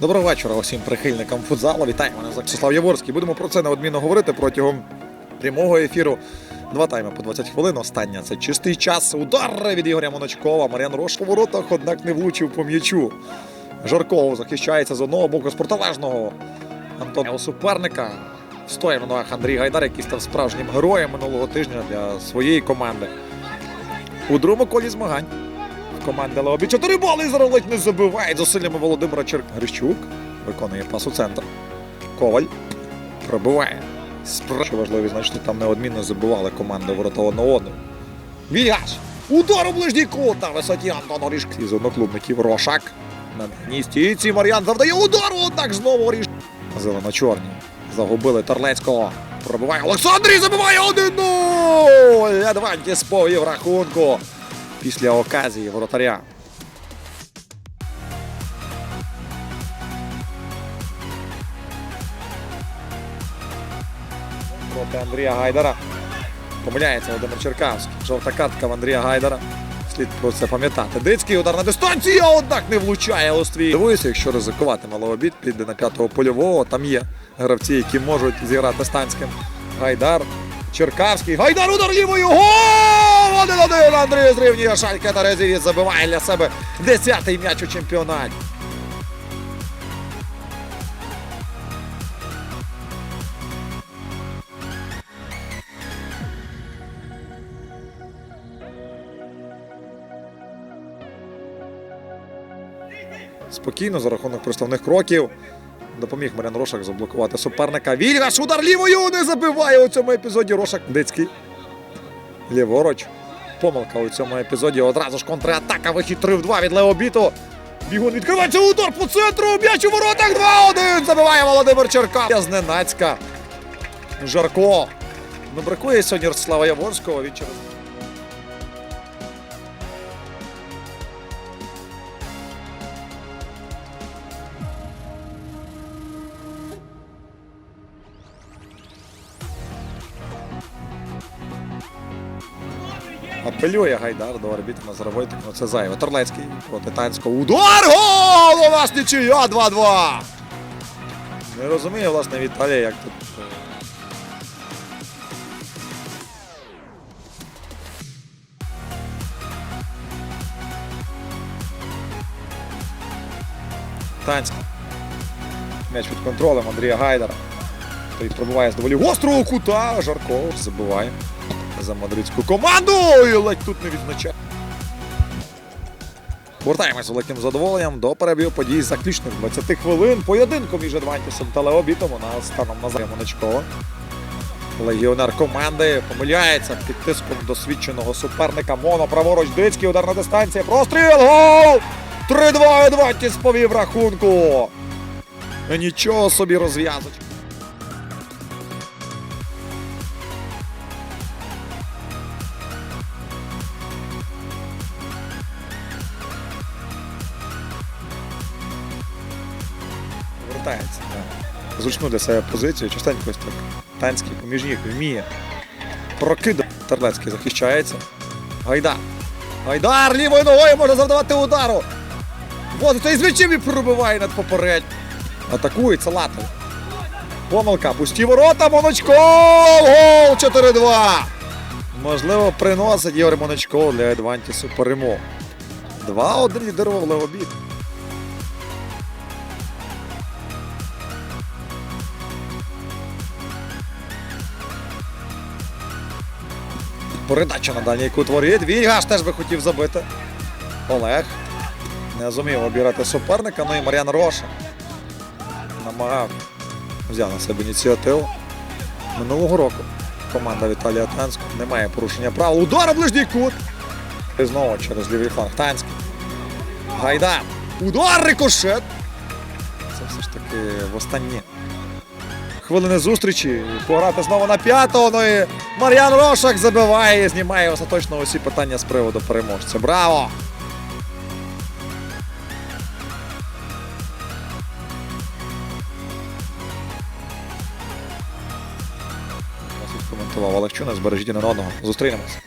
Доброго вечора усім прихильникам футзалу. Вітаємо мене Заксислав Яворський. Будемо про це неодмінно говорити протягом прямого ефіру. Два тайми по 20 хвилин. Остання це чистий час. Удар від Ігоря Моночкова. Мар'ян Рош у воротах, однак не влучив по м'ячу. Жарков захищається з одного боку з протилежного Антона суперника. Стоїть на ногах Андрій Гайдар, який став справжнім героєм минулого тижня для своєї команди. У другому колі змагань команди Леобі. Чотири боли ледь не забиває зусиллями Володимира Черк. Грищук виконує пас у центр. Коваль пробиває. Спра... Що важливо відзначити, там неодмінно забивали команди ворота одного. Вільгаш! Удар у ближній кут на висоті Антон Орішк. Із одноклубників Рошак. На дальній стійці Мар'ян завдає удару, однак знову Орішк. Зелено-чорні. Загубили Терлецького. Пробиває Олександр і забиває 1-0! Адвантіс повів рахунку після оказії воротаря. Проти Андрія Гайдара. Помиляється Володимир Черкавський. Жовта картка в Андрія Гайдара. Слід про це пам'ятати. Дицький удар на дистанції, однак не влучає Лоствій. Дивуюся, якщо ризикувати малообід, піде на п'ятого польового. Там є гравці, які можуть зіграти станським. Гайдар, Черкавський. Гайдар удар лівою. Гол! Андрій зрівнює Шальке Терезівець забиває для себе 10-й м'яч у чемпіонаті. Спокійно за рахунок приставних кроків. Допоміг Марян Рошак заблокувати суперника. Вільгаш удар лівою не забиває у цьому епізоді Рошак Дицький. Ліворуч. Помилка у цьому епізоді. Одразу ж контратака. Вихід 3 в 2 від Леобіту. Бігун відкривається удар по центру. М'яч у воротах 2-1. Забиває Володимир Черка. Зненацька. Жарко. Ну, бракує сьогодні Ростислава Яворського. Він через. Апелює Гайдар до арбітра Назаровойти. Ну це зайве. Торлецький проти Танського. Удар! Гол! У нас нічия 2-2! Не розумію, власне, Віталій, як тут. е, Танський. М'яч під контролем Андрія Гайдара. Той пробуває з доволі гострого кута. Жарков забиває за мадридську команду. І ледь тут не відзначає. Повертаємось великим задоволенням до перебігу подій заключних 20 хвилин. Поєдинку між Адвантісом та Леобітом. У нас станом Назарія Моничкова. Легіонер команди помиляється під тиском досвідченого суперника. Моно праворуч Дицький удар на дистанції. Простріл! Гол! 3-2 Адвантіс повів рахунку. Нічого собі розв'язочка. Вертається на зручну для себе позицію. Частенько ось так. Танський поміж ніг вміє. Прокидав. Терлецький захищається. Гайдар. Гайдар лівою ногою може завдавати удару. Возиться із м'ячем і пробиває над попередньо. Атакує Салатов. Помилка. Пусті ворота. Моночков! Гол 4-2. Можливо, приносить Ігор Моночков для Адвантісу перемогу. 2-1 лідерував Леобід. Передача на дальній кут воріт. Вільгаш теж би хотів забити. Олег не зумів обірати суперника. Ну і Мар'ян Роша намагав взяв на себе ініціативу. Минулого року команда Віталія Танського не має порушення правил. Удар у ближній кут. І знову через лівий фланг Танський. Гайдар. Удар рикошет. Це все ж таки в останні хвилини зустрічі. Пограти знову на п'ятого. Ну і Мар'ян Рошак забиває і знімає остаточно усі питання з приводу переможця. Браво! Коментував Олег збережіть один одного. Зустрінемось.